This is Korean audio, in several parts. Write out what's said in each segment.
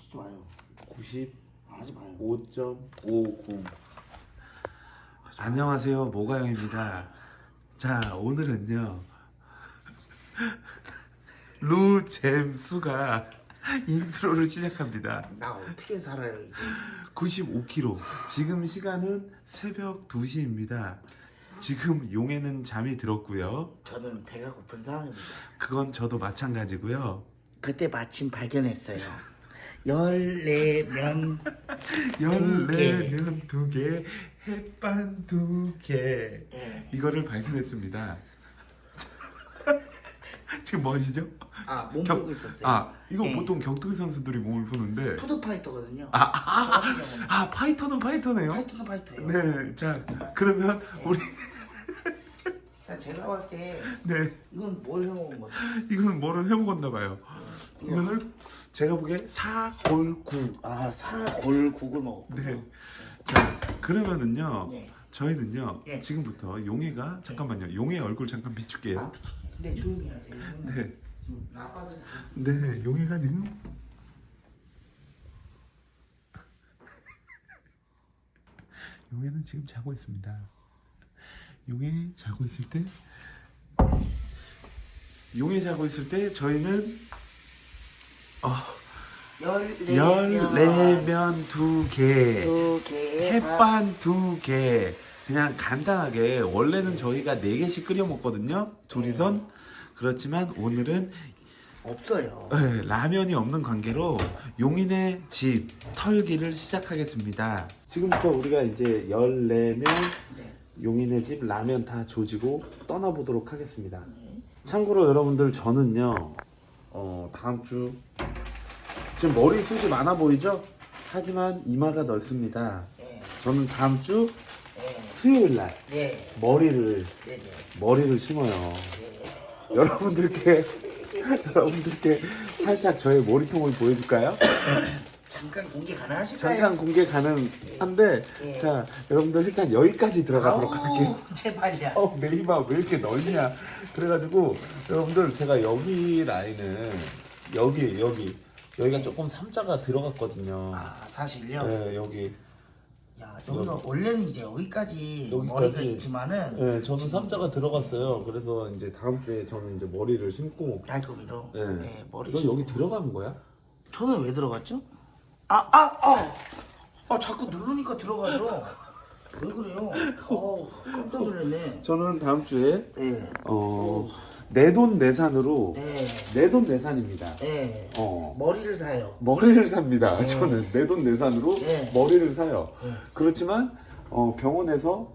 진짜 와요. 95.59 하지 마요. 안녕하세요 모가영입니다 자 오늘은요 루잼수가 인트로를 시작합니다 나 어떻게 살아요 이제? 95kg 지금 시간은 새벽 2시입니다 지금 용에는 잠이 들었고요 저는 배가 고픈 상황입니다. 그건 저도 마찬가지고요 그때 마침 발견했어요. 열네면 14면 2개 햇반 2개 예. 이거를 발견했습니다 지금 뭐 하시죠? 아몸 경- 풀고 있었어요. 아 이거 네. 보통 격투기 선수들이 몸을 푸는데 푸드파이터거든요. 아, 저 같은 경우는 아 파이터는 파이터네요. 파이터는 파이터예요. 네, 자 그러면 우리 자, 제가 봤을 때 네 이건 뭘 해먹은 거죠? 이거는 뭐를 해먹었나 봐요. 이거는 제가 보기에 사골구. 아 사골국을 먹었군요. 네. 자 그러면은요 네. 저희는요 네. 지금부터 용해가 잠깐만요 용해 얼굴 잠깐 아 비출게요. 미치겠네. 근데 조용히 하세요. 이거는 네, 지금 나빠져서 네 용해가 지금 용해는 지금 자고 있습니다. 용해 자고 있을 때 용해 자고 있을 때 저희는 어, 열네 열네면 두 개, 두개 햇반 두 개. 그냥 간단하게 원래는 저희가 네 개씩 끓여 먹거든요. 둘이선 그렇지만 오늘은 없어요. 네, 라면이 없는 관계로 용인의 집 털기를 시작하겠습니다. 지금부터 우리가 이제 14면 네. 용인의 집 라면 다 조지고 떠나보도록 하겠습니다. 참고로 여러분들 저는요, 어, 다음 주 지금 머리숱이 많아 보이죠? 하지만 이마가 넓습니다. 네. 저는 다음 주 네. 수요일 날 네. 머리를. 머리를 심어요. 네. 여러분들께 여러분들께 살짝 저의 머리통을 보여줄까요? 잠깐 공개 가능하실까요? 잠깐 공개 가능한데 예. 자 여러분들 일단 여기까지 들어가도록 아우, 할게요. 제발이야. 어, 내 이마 왜 이렇게 넓냐? 그래가지고 여러분들 제가 여기 라인은 여기 여기 여기가 조금 삼자가 들어갔거든요. 아 사실요. 네 여기 야 여기가 원래는 이제 여기까지, 여기까지. 머리가 있지만은 네 저는 삼자가 들어갔어요. 그래서 이제 다음 주에 저는 이제 머리를 심고 달콤이로. 네. 네. 머리. 너 여기 들어간 거야? 저는 왜 들어갔죠? 아, 아, 아, 아, 자꾸 누르니까 들어가죠. 왜 그래요? 어, 깜짝 놀랐네. 저는 다음 주에 네, 어 내 돈 내산으로 네, 내돈 내산입니다. 네. 어 머리를 사요. 머리를 삽니다. 저는 내 돈 내산으로 네. 머리를 사요. 네. 그렇지만 어 병원에서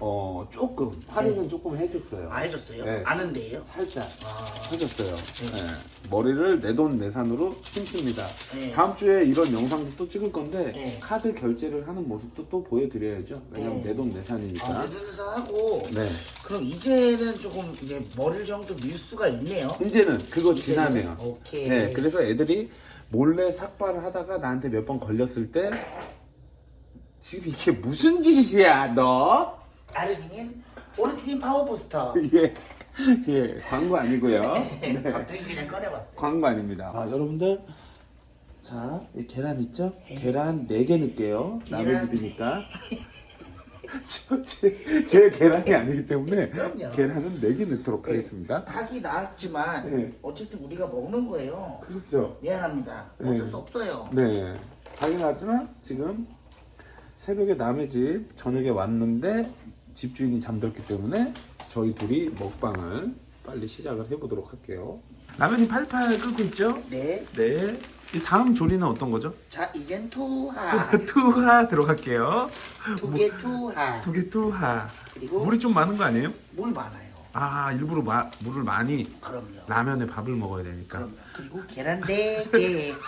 어 조금 할인은 조금 해줬어요. 아 해줬어요? 네. 아는데요? 살짝 아, 해줬어요. 네. 머리를 내 돈 내산으로 심습니다. 네. 다음 주에 이런 영상도 또 찍을 건데 네. 카드 결제를 하는 모습도 또 보여드려야죠. 왜냐면 네. 내 돈 내산이니까. 아, 내돈사 하고. 네. 그럼 이제는 조금 이제 머리를 정도 밀 수가 있네요. 이제는 그거? 지나면. 오케이. 네, 그래서 애들이 몰래 삭발을 하다가 나한테 몇 번 걸렸을 때 지금 이게 무슨 짓이야, 너? 아르기닌 오르티닌 파워 부스터. 예, 예, 광고 아니고요. 네, 갑자기 그냥 꺼내봤어요. 광고 아닙니다. 아, 여러분들, 자, 이 계란 있죠? 네. 계란 4개 넣을게요. 남의 계란. 집이니까. 저, 제, 제 계란이 아니기 때문에 그럼요. 계란은 4개 넣도록 네. 하겠습니다. 닭이 나왔지만 네. 어쨌든 우리가 먹는 거예요. 그렇죠. 미안합니다. 네. 어쩔 수 없어요. 네. 당연하지만 지금 새벽에 남의 집 저녁에 왔는데 집주인이 잠들기 때문에 저희 둘이 먹방을 빨리 시작을 해보도록 할게요. 라면이 팔팔 끓고 있죠? 네. 네. 이 다음 조리는 어떤 거죠? 자 이젠 투하. 투하 들어갈게요. 두 개 투하. 두 개 투하. 그리고 물이 좀 많은 거 아니에요? 물 많아요. 아 일부러 마- 물을 많이 그럼요. 라면에 밥을 먹어야 되니까. 그럼요. 그리고 계란 네 개.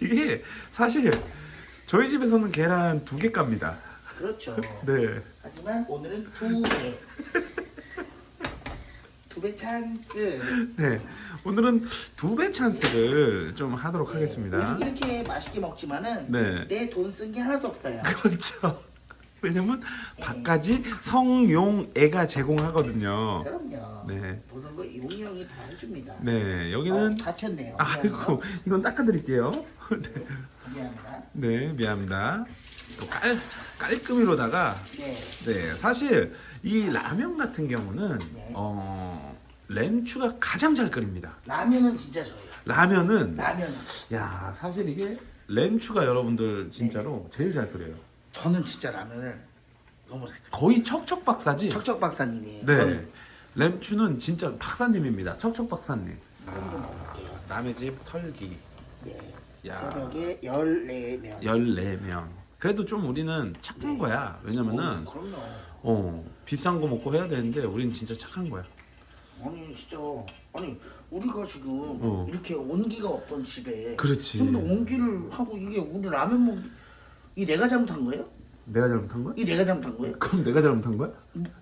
이게 사실 저희 집에서는 계란 두 개 깝니다. 그렇죠. 네. 하지만 오늘은 두 배. 두 배 찬스. 네, 오늘은 두 배 찬스를 좀 하도록 하겠습니다. 우리 이렇게 맛있게 먹지만은 네. 내 돈 쓴 게 하나도 없어요. 그렇죠. 왜냐면 밥까지 성용 애가 제공하거든요. 그럼요. 네. 모든 거 용이 형이 다 해줍니다. 네, 어, 여기는 다 튀었네요. 아이고 이건 닦아드릴게요. 미안합니다. 네, 미안합니다. 또 깔, 깔끔이로다가 네. 네, 사실 이 라면 같은 경우는 네. 어, 렌추가 가장 잘 끓입니다. 라면은 진짜 저예요. 라면은 라면은. 야 사실 이게 렌추가 여러분들 진짜로 제일 잘 끓여요. 저는 진짜 라면을 너무 잘. 거의 척척 박사지. 척척 박사님이에요. 네, 저는 렌추는 진짜 박사님입니다. 척척 박사님. 거 먹을게요. 남의 집 털기 네. 야. 새벽에 14명. 14명. 그래도 좀 우리는 착한 거야. 왜냐면은 그럼요. 어 비싼 거 먹고 해야 되는데 우린 진짜 착한 거야. 아니 진짜 아니 우리가 지금 어. 이렇게 온기가 없던 집에 그렇지. 좀 더 온기를 하고 이게 우리 라면 먹 이 내가 잘못한 거예요? 내가 잘못한 거야? 이 내가 잘못한 거예요? 그럼 내가 잘못한 거야?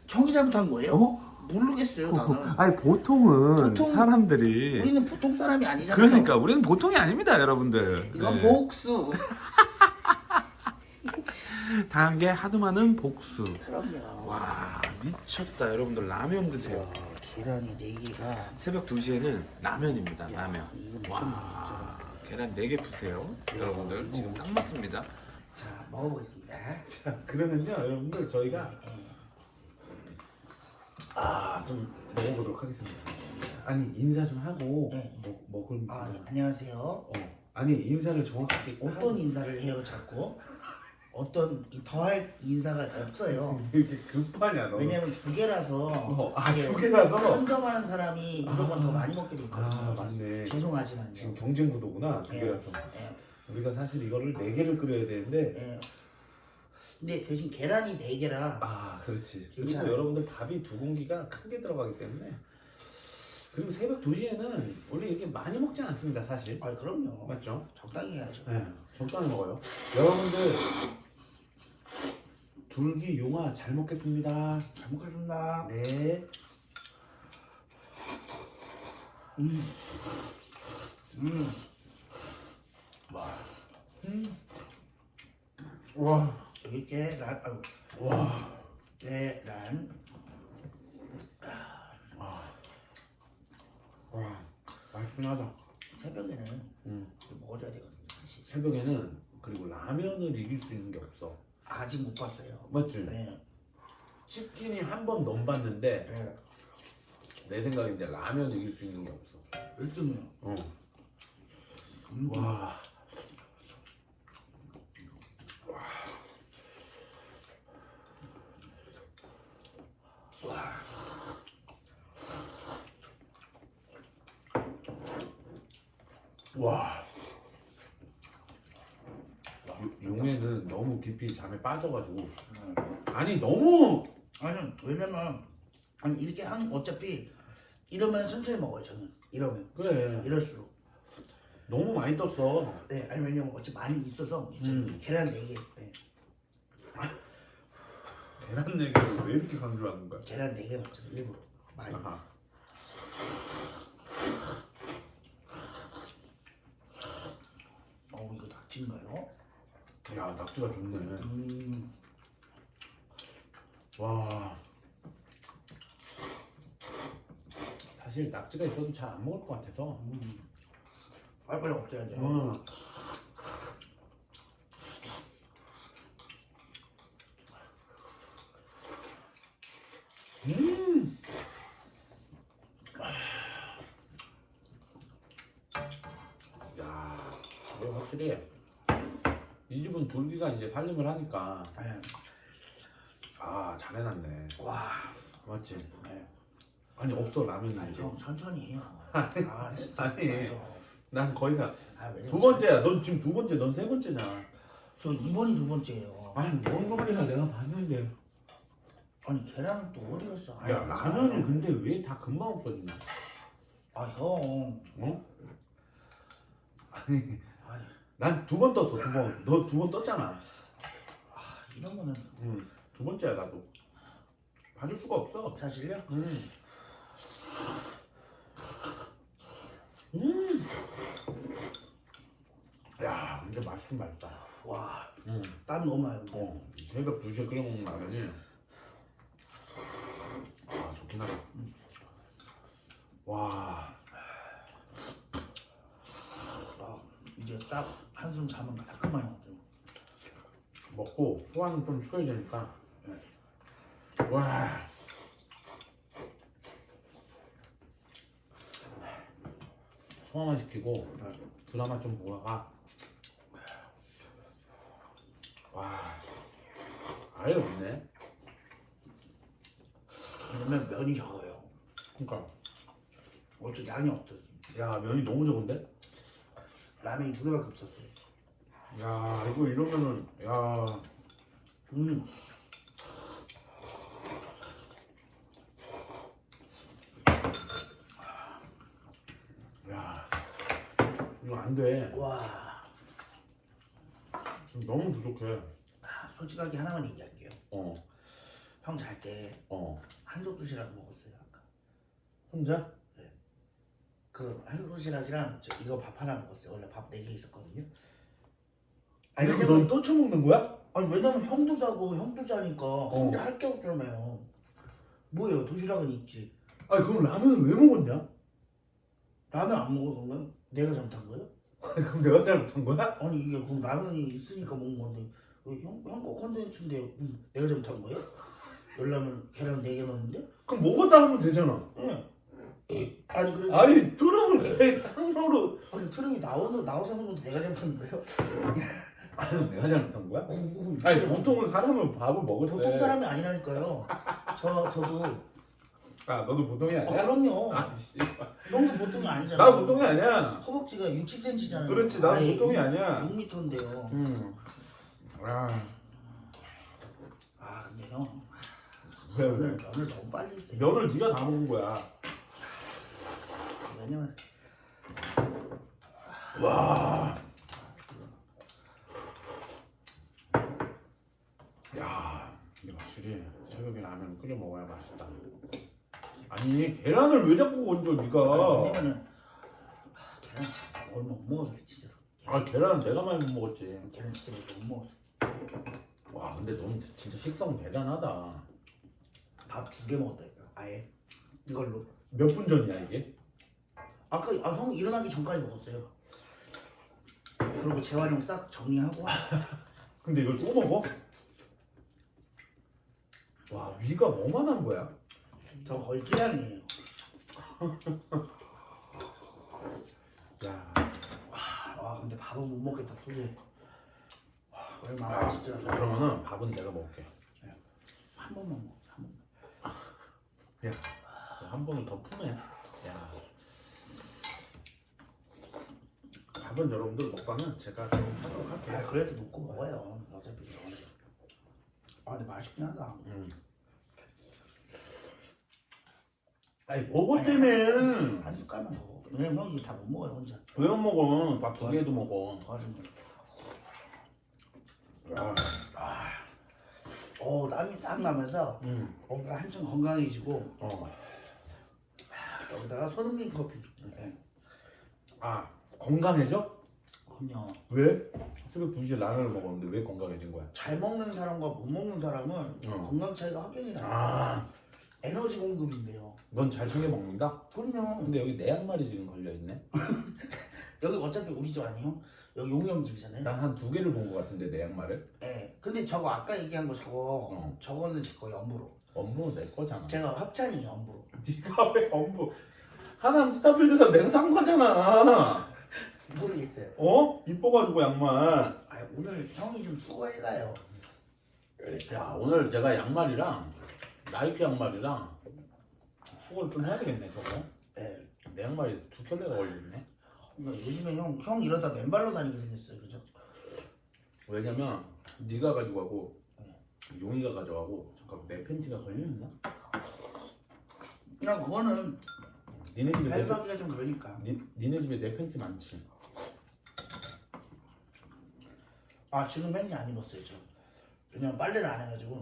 형이 잘못한 거예요? 어? 모르겠어요 나는. 아니 보통은 보통- 사람들이 우리는 보통 사람이 아니잖아요. 그러니까 우리는 보통이 아닙니다, 여러분들. 이건 네. 복수. 당한 게 하도 많은 복수. 그럼요. 와 미쳤다, 여러분들 라면 드세요. 와, 계란이 네 개가 새벽 2시에는 라면입니다, 라면. 이거 미쳤네 진짜로. 계란 4개 푸세요, 여러분들. 지금 딱 맞습니다. 자 먹어보겠습니다. 자, 그러면요, 여러분들 저희가 예. 아, 좀 먹어보도록 하겠습니다. 아니 인사 좀 하고 네. 먹 먹을 아 안녕하세요. 어 아니 인사를 정확하게 어떤 인사를 해요 자꾸? 어떤 이 더할 인사가 없어요. 이렇게 급하냐 너? 왜냐면 두 개라서 어, 아, 이게 두 개라서? 선점하는 사람이 무조건 아. 더 많이 먹게 돼 있거든요. 아 맞네. 죄송하지만요. 지금 경쟁 구도구나 두 예, 개라서. 예, 우리가 사실 이거를 네 개를 끓여야 되는데. 예. 근데 대신 계란이 네 개라 아 그렇지. 그리고 괜찮아요. 여러분들 밥이 두 공기가 큰 게 들어가기 때문에. 그리고 새벽 2시에는 원래 이렇게 많이 먹지 않습니다 사실. 아 그럼요. 맞죠? 적당히 해야죠. 네, 적당히 먹어요. 여러분들 둘기 용화 잘 먹겠습니다. 잘 먹겠습니다. 네. 음. 음. 와 와. 이렇게 란 아유 와. 계란 와. 맛있긴 하다. 새벽에는 음. 먹어줘야 되거든요. 사실. 새벽에는 그리고 라면을 이길 수 있는 게 없어. 아직 못 봤어요. 맞지? 네. 치킨이 한 번 넘봤는데 네. 내 생각에 이제 라면을 이길 수 있는 게 없어. 1등이요. 어. 음. 와. 와. 와. 요- 너무 깊이 잠에 빠져가지고 음. 아니 너무 아니 왜냐면 아니 이렇게 하는 어차피 이러면 천천히 먹어요 저는 이러면 그래 이럴수록 너무 많이 떴어 네 아니 왜냐면 어차피 많이 있어서 음. 계란 4개 네. 계란 얘기를 왜 이렇게 강조하는 거야? 계란 4개 먹잖아요 일부러 많이 아하. 어 이거 낙지인가요? 야 낙지가 좋네 음 와 사실 낙지가 있어도 잘 안 먹을 것 같아서 음. 빨리빨리 먹어야죠 음. 음. 야, 이거 확실히 이 집은 돌기가 이제 살림을 하니까 네. 아 잘해놨네. 와 맞지? 네. 아니 없어 라면이 아니 이제. 형 천천히 해요 아 진짜 아니. 좋아요. 난 거의 다 아, 왜냐면 두 번째야. 넌 지금 두 번째, 넌 세 번째냐? 저 이번이 두 번째예요 아니 뭔 소리야? 내가 봤는데. 아니 계란은 또 어디 갔어 아이, 야 라면이 근데 왜 다 금방 없어지냐? 아 형 어? 아니 아니 난 두 번 떴어 두 번. 너 두 번 떴잖아. 아, 이런 거는 응. 두 번째야 나도. 봐줄 수가 없어. 사실요? 음. 음. 야 근데 맛있긴 맛있다. 와 응. 땀 너무 많이 나는데. 어, 새벽 2시에 끓여 먹는 라면이 아 좋긴 하다. 와, 아, 이제 딱 한숨 자면 깔끔하게 먹죠. 먹고 소화는 좀 시켜야 되니까. 와. 소화만 시키고 드라마 좀 보다가 와 아예 없네. 왜냐면 면이 적어요. 그러니까 어째 양이 없죠. 야 면이 너무 적은데? 라면이 두 개밖에 없었어요. 야 이거 이러면은 야 음, 야, 이거 안 돼. 와. 지금 너무 부족해. 아, 솔직하게 하나만 얘기할게요. 어, 형 잘때 어. 한솥 도시락 먹었어요 아까. 혼자? 그 한솥 도시락이랑 저 이거 밥 하나 먹었어요. 원래 밥 네 개 있었거든요. 아니, 넌 왜냐면 또 처먹는 거야? 아니 왜냐면 형도 자고 형도 자니까 어. 혼자 할 게 없잖아요. 뭐예요? 도시락은 있지. 아니, 그럼 라면을 왜 먹었냐? 라면 안 먹어 그러면 내가 잘못한 거예요? 아니, 그럼 내가 잘못한 거야? 아니 이게 그럼 라면이 있으니까 먹은 건데 형형거 컨텐츠인데 음, 내가 잘못한 거예요? 열라면 계란 네개 넣었는데? 그럼 먹었다 하면 되잖아. 예. 아니 그래도 아니, 트럼을 왜 상로로. 아니 트름이 나오는 나와서 하는 건데 내가 잘못한 거예요? 아니, 내가 잘못한 거야? 어, 뭐, 아니, 보통은 사람은 밥을 먹을 때. 보통 사람이 아니라니까요. 저 저도 아, 너도 보통이 어 아니야? 그럼요. 아, 씨. 형도 보통이 아니잖아. 나 보통이 아니야. 허벅지가 6, 7cm잖아요. 그렇지, 나 보통이 아니야. 6m인데요. 음. 아, 아 근데 형 왜, 왜? 면을 너무 빨리 했어요. 면을 네가 다 먹은 거야. 왜냐면 와. 야, 이게 확실히 새벽에 라면 끓여 먹어야 맛있다. 아니 계란을 왜 자꾸 건져 네가? 왜냐면은 아, 계란 진짜 얼마 못 먹어서 그래 진짜로. 아 계란 내가 많이 못 먹었지. 계란 진짜 못 먹었어. 와 근데 넌 진짜 식성 대단하다. 밥 두 개 먹었다니까. 아예 이걸로. 몇 분 전이야 이게? 아까 아, 형 일어나기 전까지 먹었어요. 그리고 재활용 싹 정리하고 근데 이걸 또 먹어? 와 위가 뭐만한 거야? 저 거의 찌량이에요. 야, 와 근데 밥은 못 먹겠다 도저히. 와 얼마나 진짜 그러면은 밥은 내가 먹을게. 한 번만 먹자 한 번만. 야, 한 번을 더 푸네. 야. 밥은 여러분들 먹방은 제가 좀 하도록 할게요. 아 그래도 놓고 먹어요. 어차피 이거. 아 근데 맛있긴 하다. 음. 아니 먹었 때문에 한 숟갈만 더 먹어. 왜냐면 형이 다 못 먹어요 혼자. 왜 안 먹어? 밥 두 개도 먹어. 도와주면. 야, 어 땀이 싹 나면서 음, 뭔가 한층 건강해지고 어, 여기다가 손흥민 커피. 네. 아 건강해져? 그럼요. 왜? 새벽 2시에 라면을 먹었는데 왜 건강해진 거야? 잘 먹는 사람과 못 먹는 사람은 어. 건강 차이가 확연히 나요. 아, 에너지 공급인데요. 넌 잘 챙겨 먹는다? 그럼요. 근데 여기 내 양말이 지금 걸려 있네. 여기 어차피 우리 집 아니에요? 여기 형 집이잖아요. 난 한 두 개를 본것 같은데 내 양말을. 예. 근데 저거 아까 얘기한 거 저거 어. 저거는 제 거 연부로. 엄부 내 거잖아. 제가 합찬이 연부로. 네가 왜 엄부? 하나 스타필드가 내가 산 거잖아. 모르겠어요. 어? 이뻐가지고 양말. 아 오늘 형이 좀 수고해가요. 야 오늘 제가 양말이랑 나이키 양말이랑 수고를 좀 해야 되겠네 저거. 예. 내 양말이 두 켤레가 걸려있네. 그러니까 요즘에 형, 형 이러다 맨발로 다니게 생겼어요, 그죠? 왜냐면 네가 가지고 가고 용이가 가져가고 잠깐 내 팬티가 걸려있나? 그냥 그거는 니네 집에 내, 발수하기가 좀 그러니까. 니, 니네 집에 내 팬티 많지. 아 지금 팬티 안 입었어요, 저. 왜냐면 빨래를 안 해가지고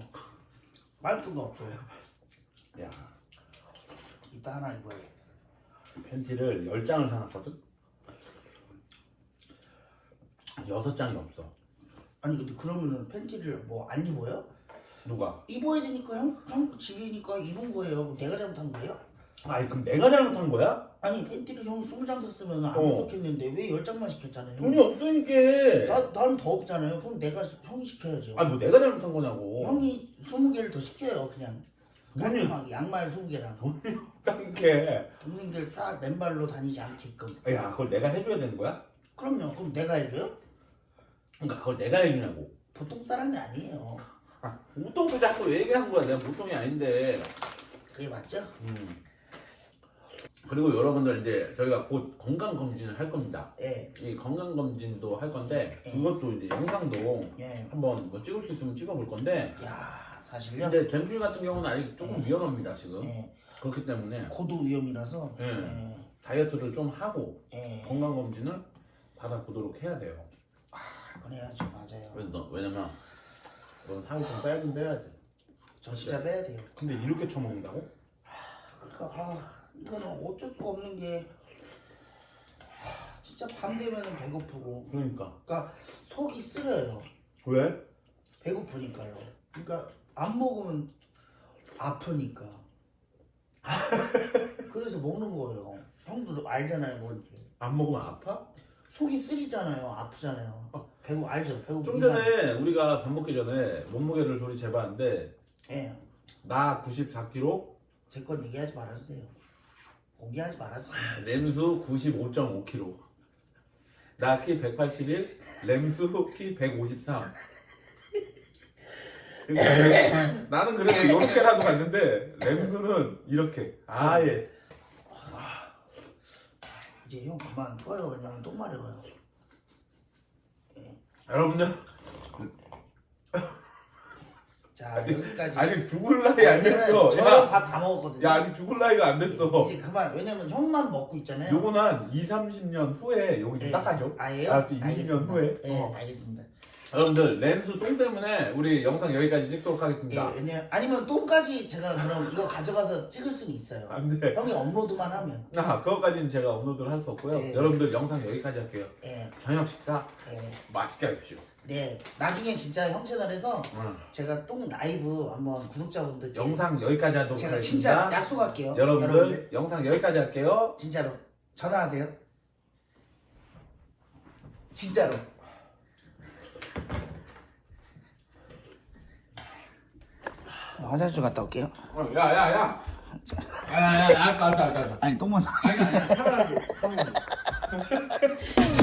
빨투가 없어요. 야 이따 하나 입어야겠다. 팬티를 열 장을 사놨거든. 여섯 장이 없어. 아니 근데 그러면은 팬티를 뭐 안 입어요? 누가? 입어야 되니까 형, 형 집이니까 입은 거예요. 내가 잘못한 거예요? 아니 그럼 내가 잘못한 거야? 아니 팬티를 형 20장 샀으면 안 어. 부족했는데 왜 10장만 시켰잖아요. 돈이 없으니까. 나, 난 더 없잖아요. 그럼 내가 형이 시켜야죠. 아니 뭐 내가 잘못한 거냐고. 형이 20개를 더 시켜요 그냥. 돈이 깔끔하게 양말 20개랑. 없다는 게. 동생들 싹 맨발로 다니지 않게끔. 야 그걸 내가 해줘야 되는 거야? 그럼요. 그럼 내가 해줘요? 그러니까 그걸 내가 해주냐고. 보통 사람이 아니에요. 보통도 자꾸 얘기한 거야. 내가 보통이 아닌데. 그게 맞죠? 음. 그리고 여러분들 이제 저희가 곧 건강 검진을 할 겁니다. 예. 이 건강 검진도 할 건데 예. 그것도 이제 영상도 예. 한번 뭐 찍을 수 있으면 찍어볼 건데 야 사실요? 근데 덴주이 같은 경우는 아직 조금 예. 위험합니다 지금 예. 그렇기 때문에 고도 위험이라서. 예. 예. 다이어트를 좀 하고 예. 건강 검진을 받아보도록 해야 돼요. 그래야죠. 맞아요. 왜- 너- 왜냐면 넌 살이 좀 빼야긴 빼야지. 저 진짜 빼야 돼요. 근데 이렇게 처먹는다고? 그러니까 아, 이거는 어쩔 수가 없는 게 하, 진짜 밤 되면은 배고프고 그러니까 그러니까 속이 쓰려요. 왜? 배고프니까요. 그러니까 안 먹으면 아프니까. 그래서 먹는 거예요. 형도 알잖아요, 뭔지. 안 먹으면 아파? 속이 쓰리잖아요, 아프잖아요. 배고 알죠, 배고. 좀 전에 우리가 밥 먹기 전에 몸무게를 둘이 재봤는데 예, 나 94kg, 제 건 얘기하지 말아주세요. 공개하지 말아주세요. 램수 95.5kg. 나 키 181, 램수 키 153. 그러니까 나는 그래도 이렇게라도 갔는데 램수는 이렇게 아예 이제 형 그만 꺼요, 왜냐면 똥 마려워요. 여러분들 자 여기까지. 아직 죽을 나이 안 됐어. 저는 야, 밥다 먹었거든요. 야 아직 죽을 나이가 안 됐어. 이제 그만. 왜냐면 형만 먹고 있잖아요. 요거는 한 2, 30년 후에 여기 좀 예. 닦아줘. 아예요? 알았지? 20년 알겠습니다. 후에. 예, 어. 알겠습니다. 여러분들 램수 똥 때문에 우리 영상 여기까지 찍도록 예, 하겠습니다. 왜냐 아니면 똥까지 제가 그럼 이거 가져가서 찍을 수는 있어요. 안 돼. 형이 업로드만 하면. 아, 그거까지는 제가 업로드를 할 수 없고요. 예. 여러분들 영상 여기까지 할게요. 예, 저녁 식사 예. 맛있게 하십시오. 네, 나중에 진짜 형 채널에서 응. 제가 똥 라이브 한번 구독자분들 영상 여기까지 하도록 제가 진짜 하겠습니다. 약속할게요. 여러분들 영상 여기까지 할게요. 진짜로 전화하세요. 진짜로. 화장실 갔다 올게요. 어, 야, 야, 야. 야, 야, 야, 알았어, 알았어, 알았어. 아니 똥만. 아니, 아니. 편안하게.